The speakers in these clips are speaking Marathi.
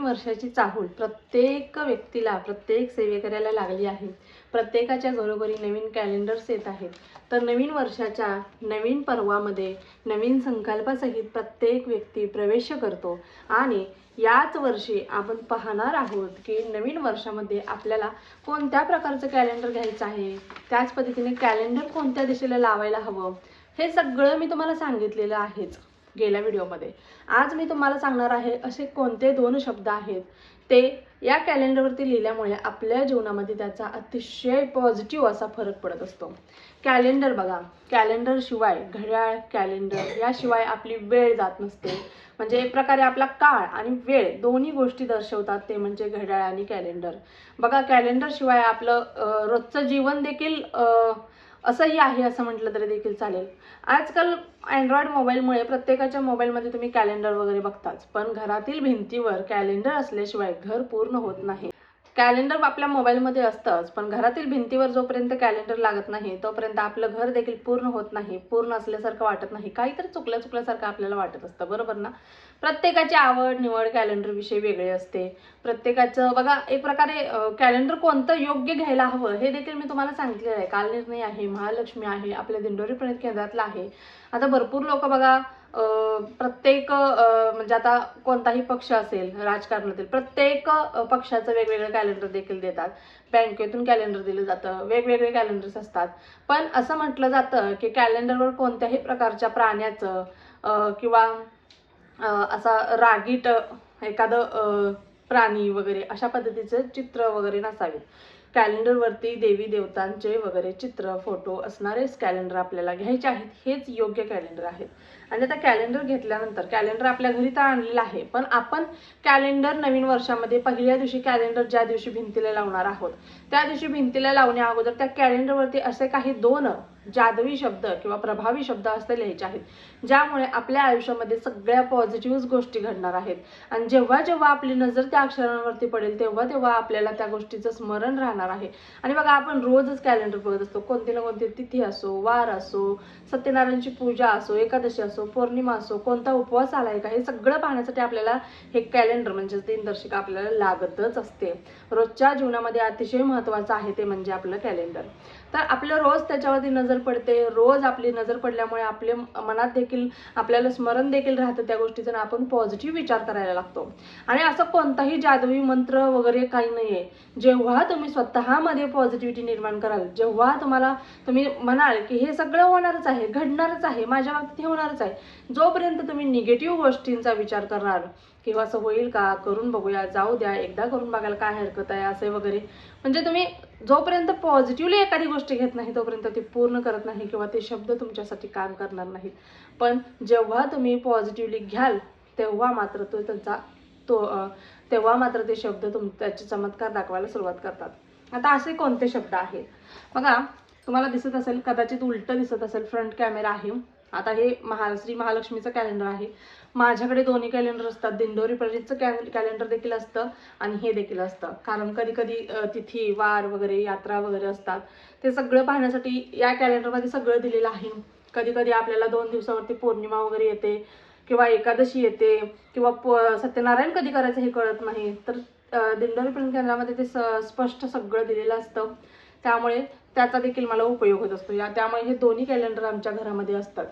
नवीन वर्षाची चाहूल प्रत्येक व्यक्तीला प्रत्येक सेवेकऱ्याला लागली आहे. प्रत्येकाच्या घरोघरी नवीन कॅलेंडर्स येत आहेत. तर नवीन वर्षाच्या नवीन पर्वामध्ये नवीन संकल्पासहित प्रत्येक व्यक्ती प्रवेश करतो. आणि याच वर्षी आपण पाहणार आहोत की नवीन वर्षामध्ये आपल्याला कोणत्या प्रकारचं कॅलेंडर घ्यायचं आहे? त्याच पद्धतीने कॅलेंडर कोणत्या दिशेला लावायला हवं? हे सगळं मी तुम्हाला सांगितलेलं आहेच. गेल्या व्हिडिओमध्ये. आज मी तुम्हाला सांगणार आहे असे कोणते दोन शब्द आहेत. ते या कॅलेंडरवरती लिहिल्यामुळे आपल्या जीवनामध्ये त्याचा अतिशय पॉझिटिव्ह असा फरक पडत असतो. कॅलेंडर बघा. कॅलेंडर शिवाय घड्याळ कॅलेंडर याशिवाय आपली वेळ जात नसते. म्हणजे एक प्रकारे आपला काळ आणि वेळ दोन्ही गोष्टी दर्शवतात ते म्हणजे घड्याळ आणि कॅलेंडर. बघा कॅलेंडर शिवाय आपलं रोजचं जीवन देखील असंही आहे असं म्हटलं तरी देखील चालेल. आजकाल अँड्रॉइड मोबाईलमुळे प्रत्येकाच्या मोबाईलमध्ये तुम्ही कॅलेंडर वगैरे बघताच. पण घरातील भिंतीवर कॅलेंडर असल्याशिवाय घर पूर्ण होत नाही. कॅलेंडर आपल्या मोबाईलमध्ये असतंच पण घरातील भिंतीवर जोपर्यंत कॅलेंडर लागत नाही तोपर्यंत आपलं घर देखील पूर्ण होत नाही पूर्ण असल्यासारखं वाटत नाही. काहीतरी चुकल्या चुकल्यासारखं आपल्याला वाटत असतं बरोबर ना? प्रत्येकाची आवड निवड कॅलेंडरविषयी वेगळी असते. प्रत्येकाचं बघा एक प्रकारे कॅलेंडर कोणतं योग्य घ्यायला हवं हे देखील मी तुम्हाला सांगितलेलं आहे. कालनिर्णय आहे महालक्ष्मी आहे आपल्या दिंडोरी प्रणित केंद्रातलं आहे. आता भरपूर लोक बघा प्रत्येक म्हणजे आता कोणताही पक्ष असेल राजकारणातील प्रत्येक पक्षाचं वेगवेगळं कॅलेंडर देखील देतात. बँकेतून कॅलेंडर दिलं जातं वेगवेगळे कॅलेंडर्स असतात. पण असं म्हटलं जातं की कॅलेंडरवर कोणत्याही प्रकारच्या प्राण्याचं किंवा असा रागीट एखादं प्राणी वगैरे अशा पद्धतीचं चित्र वगैरे नसावेत कॅलेंडरवरती देवी देवतांचे वगैरे चित्र फोटो असणारेच कॅलेंडर आपल्याला घ्यायचे आहेत हेच योग्य कॅलेंडर आहेत. आणि आता कॅलेंडर घेतल्यानंतर कॅलेंडर आपल्या घरी तर आणलेला आहे पण आपण कॅलेंडर नवीन वर्षामध्ये पहिल्या दिवशी कॅलेंडर ज्या दिवशी भिंतीला लावणार आहोत त्या दिवशी भिंतीला लावण्या अगोदर त्या कॅलेंडरवरती असे काही दोन जादवी शब्द किंवा प्रभावी शब्द असते लिहायचे आहेत. ज्यामुळे आपल्या आयुष्यामध्ये सगळ्या पॉझिटिव्ह गोष्टी घडणार आहेत. आणि जेव्हा जेव्हा आपली नजर त्या अक्षरांवरती पडेल तेव्हा तेव्हा आपल्याला त्या गोष्टीचं स्मरण राहणार आहे. आणि बघा आपण रोजच कॅलेंडर बघत असतो. कोणती ना कोणती तिथी असो वार असो सत्यनारायणची पूजा असो एकादशी असो पौर्णिमा असो कोणता उपवास आलाय का हे सगळं पाहण्यासाठी आपल्याला हे कॅलेंडर म्हणजेच दिनदर्शिका आपल्याला लागतच असते. रोजच्या जीवनामध्ये अतिशय महत्त्वाचं आहे ते म्हणजे आपलं कॅलेंडर तर आपलं रोज त्याच्यावरती नजर पडते. रोज आपली नजर पडल्यामुळे आपले मनात देखील आपल्याला स्मरण देखील राहतं त्या गोष्टीचं आपण पॉझिटिव्ह विचार करायला लागतो. आणि असं कोणताही जादवी मंत्र वगैरे काही नाही आहे जेव्हा तुम्ही स्वतःमध्ये पॉझिटिव्हिटी निर्माण कराल जेव्हा तुम्हाला तुम्ही म्हणाल की हे सगळं होणारच आहे घडणारच आहे माझ्या बाबतीत हे होणारच आहे जोपर्यंत तुम्ही निगेटिव्ह गोष्टींचा विचार करणार किंवा असं होईल का? करून बघूया. जाऊ द्या. एकदा करून बघायला काय हरकत आहे? असे वगैरे. म्हणजे तुम्ही जोपर्यंत पॉझिटिव्हली एखादी गोष्ट घेत नाही तोपर्यंत ती पूर्ण करत नाही किंवा ते शब्द तुमच्यासाठी काम करणार नाहीत. पण जेव्हा तुम्ही पॉझिटिव्हली घ्याल तेव्हा मात्र तो त्यांचा तो तेव्हा मात्र ते शब्द तुम त्याचे चमत्कार दाखवायला सुरुवात करतात. आता असे कोणते शब्द आहेत? बघा तुम्हाला दिसत असेल कदाचित उलटं दिसत असेल फ्रंट कॅमेरा आहे. आता हे महा श्री महालक्ष्मीचं कॅलेंडर आहे. माझ्याकडे दोन्ही कॅलेंडर असतात. दिंडोरी प्रजितचं कॅ कॅलेंडर देखील असतं आणि हे देखील असतं. कारण कधी कधी तिथी वार वगैरे यात्रा वगैरे असतात. ते सगळं पाहण्यासाठी या कॅलेंडरमध्ये सगळं दिलेलं आहे. कधी कधी आपल्याला दोन दिवसावरती पौर्णिमा वगैरे येते किंवा एकादशी येते किंवा प सत्यनारायण कधी करायचं हे कळत नाही. तर दिंडोरी प्रणित केंद्रामध्ये ते स स्पष्ट सगळं दिलेलं असतं. त्यामुळे त्याचा देखील मला उपयोग होत असतो. या त्यामुळे हे दोन्ही कॅलेंडर आमच्या घरामध्ये असतात.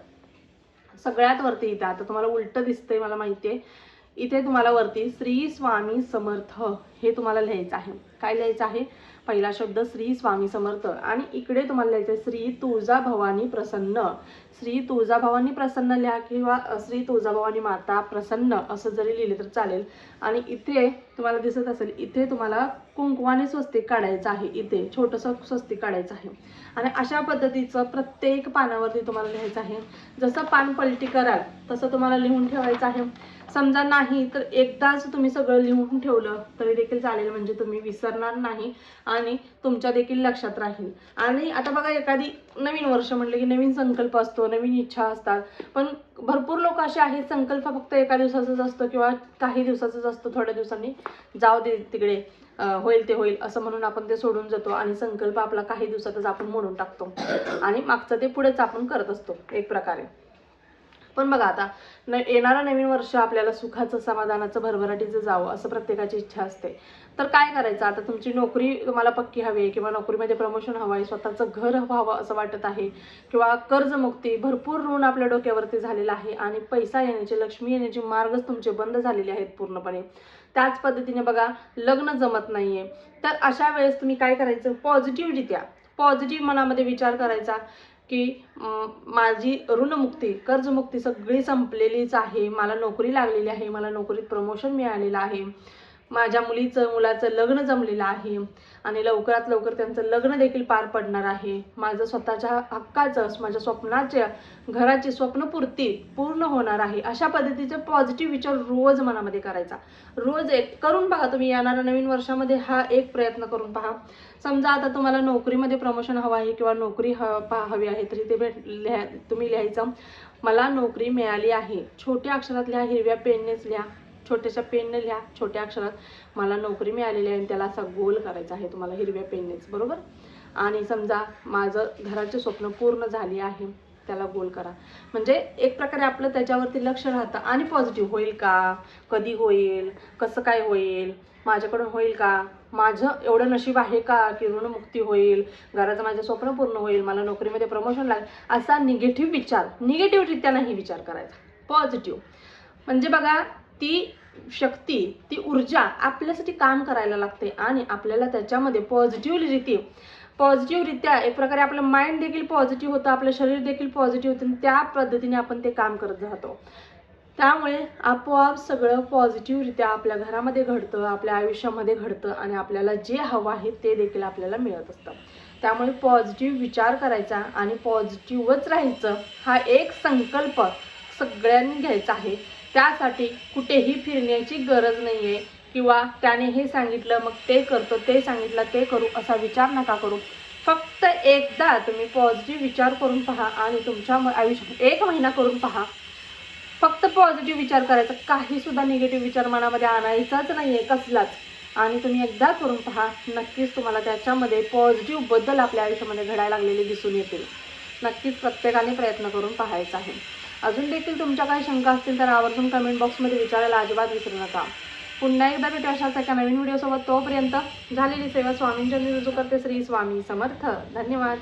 सगळ्यात वरती इथं. आता तुम्हाला उलटं दिसतंय मला माहिती आहे इथे तुम्हाला वरती श्री स्वामी समर्थ हे तुम्हाला लिहायचं आहे. काय लिहायचं आहे? पहिला शब्द श्री स्वामी समर्थ आणि इकडे तुम्हाला लिहायचं आहे श्री तुळजा भवानी प्रसन्न. श्री तुळजा भवानी प्रसन्न लिहा किंवा श्री तुळजा भवानी माता प्रसन्न असं जरी लिहिले तर चालेल. आणि इथे तुम्हाला दिसत असेल इथे तुम्हाला कुंकवाने स्वस्तिक काढायचं आहे. इथे छोटंसं स्वस्तिक काढायचं आहे. आणि अशा पद्धतीचं प्रत्येक पानावरती तुम्हाला लिहायचं आहे. जसं पान पलटी कराल तसं तुम्हाला लिहून ठेवायचं आहे. समजा नाही तर एकदाच तुम्ही सगळं लिहून ठेवलं तरी देखील चालेल. म्हणजे तुम्ही विसरणार नाही आणि तुमच्या देखील लक्षात राहील. आणि आता बघा एखादी नवीन वर्ष म्हटलं की नवीन संकल्प असतो नवीन इच्छा असतात. पण भरपूर लोक असे आहेत संकल्प फक्त एका दिवसाचाच असतो किंवा काही दिवसाचाच असतो थोड्या दिवसांनी जाऊ दे तिकडे होईल ते होईल असं म्हणून आपण ते सोडून जातो आणि संकल्प आपला काही दिवसातच आपण मोडून टाकतो. आणि मागचं ते पुढेच आपण करत असतो एक प्रकारे. पण बघा आता न येणारं नवीन वर्ष आपल्याला सुखाचं समाधानाचं भरभराटीचं जावं असं प्रत्येकाची इच्छा असते. तर काय करायचं? आता तुमची नोकरी तुम्हाला पक्की हवी आहे किंवा नोकरीमध्ये प्रमोशन हवं आहे स्वतःचं घर व्हावं असं वाटत आहे किंवा कर्जमुक्ती भरपूर ऋण आपल्या डोक्यावरती झालेलं आहे आणि पैसा येण्याचे लक्ष्मी येण्याचे मार्गच तुमचे बंद झालेले आहेत पूर्णपणे. त्याच पद्धतीने बघा लग्न जमत नाहीये. तर अशा वेळेस तुम्ही काय करायचं? पॉझिटिव्हरित्या पॉझिटिव्ह मनामध्ये विचार करायचा की माझी ऋणमुक्ती कर्जमुक्ती सगळी संपलेलीच आहे. मला नोकरी लागलेली आहे. मला नोकरीत प्रमोशन मिळालेलं आहे. माझ्या मुलीचं मुलाचं लग्न जमलेलं आहे आणि लवकरात लवकर त्यांचं लग्न देखील पार पडणार आहे. माझं स्वतःच्या हक्काचं माझ्या स्वप्नाच्या घराची स्वप्नपूर्ती पूर्ण होणार आहे. अशा पद्धतीचे पॉझिटिव्ह विचार रोज मनामध्ये करायचा. रोज एक करून बघा तुम्ही येणाऱ्या नवीन वर्षामध्ये हा एक प्रयत्न करून पहा. समजा आता तुम्हाला नोकरीमध्ये प्रमोशन हवं आहे किंवा नोकरी ह पा हवी आहे तरी ते भेट लिहा तुम्ही लिहायचं. मला नोकरी मिळाली आहे. छोट्या अक्षरात लिहा हिरव्या पेननेच लिहा. छोट्याशा पेनने लिहा छोट्या अक्षरात. मला नोकरी मिळालेली आहे आणि त्याला असा गोल करायचा आहे. तुम्हाला हिरव्या पेननेच बरोबर? आणि समजा माझं घराचे स्वप्न पूर्ण झाले आहे त्याला गोल करा. म्हणजे एक प्रकारे आपलं त्याच्यावरती लक्ष राहतं. आणि पॉझिटिव्ह होईल का? कधी होईल? कसं काय होईल? माझ्याकडून होईल का? माझं एवढं नशीब आहे का की ऋणमुक्ती होईल? घराचं माझं स्वप्न पूर्ण होईल? मला नोकरीमध्ये प्रमोशन लागेल? असा निगेटिव्ह विचार निगेटिव्हरित्या नाही विचार करायचा. पॉझिटिव्ह म्हणजे बघा ती शक्ती ती ऊर्जा आपल्यासाठी काम करायला लागते आणि आपल्याला त्याच्यामध्ये पॉझिटिव्हरीती पॉझिटिव्हरित्या एक प्रकारे आपलं माइंड देखील पॉझिटिव्ह होतं आपलं शरीर देखील पॉझिटिव्ह होतं आणि त्या पद्धतीने आपण ते काम करत राहतो. त्यामुळे आपोआप सगळं पॉझिटिव्हरित्या आपल्या घरामध्ये घडतं आपल्या आयुष्यामध्ये घडतं आणि आपल्याला जे हवं आहे ते देखील आपल्याला मिळत असतं. त्यामुळे पॉझिटिव्ह विचार करायचा आणि पॉझिटिव्हच राहायचं हा एक संकल्प सगळ्यांनी घ्यायचा आहे. त्यासाठी कुठेही फिरण्याची गरज नाही आहे किंवा त्याने हे सांगितलं मग ते करतो ते सांगितलं ते करू असा विचार नका करू. फक्त एकदा तुम्ही पॉझिटिव्ह विचार करून पहा आणि तुमच्या आयुष्यात एक महिना करून पहा. फक्त पॉझिटिव्ह विचार करायचा. काहीसुद्धा निगेटिव्ह विचार मनामध्ये आणायचाच नाही आहे कसलाच. आणि तुम्ही एकदा करून पहा नक्कीच तुम्हाला त्याच्यामध्ये पॉझिटिव्ह बदल आपल्या आयुष्यामध्ये घडायला लागलेले दिसून येतील. नक्कीच प्रत्येकाने प्रयत्न करून पाहायचा आहे. अजून देखील तुमच्या काही शंका असतील तर आवर्जून कमेंट बॉक्समध्ये विचारायला अजिबात विसरू नका. पुन्हा एकदा भेटू अशाच एका नवीन व्हिडिओसोबत तोपर्यंत झालेली सेवा स्वामींच्या रुजू करते श्री स्वामी समर्थ. धन्यवाद.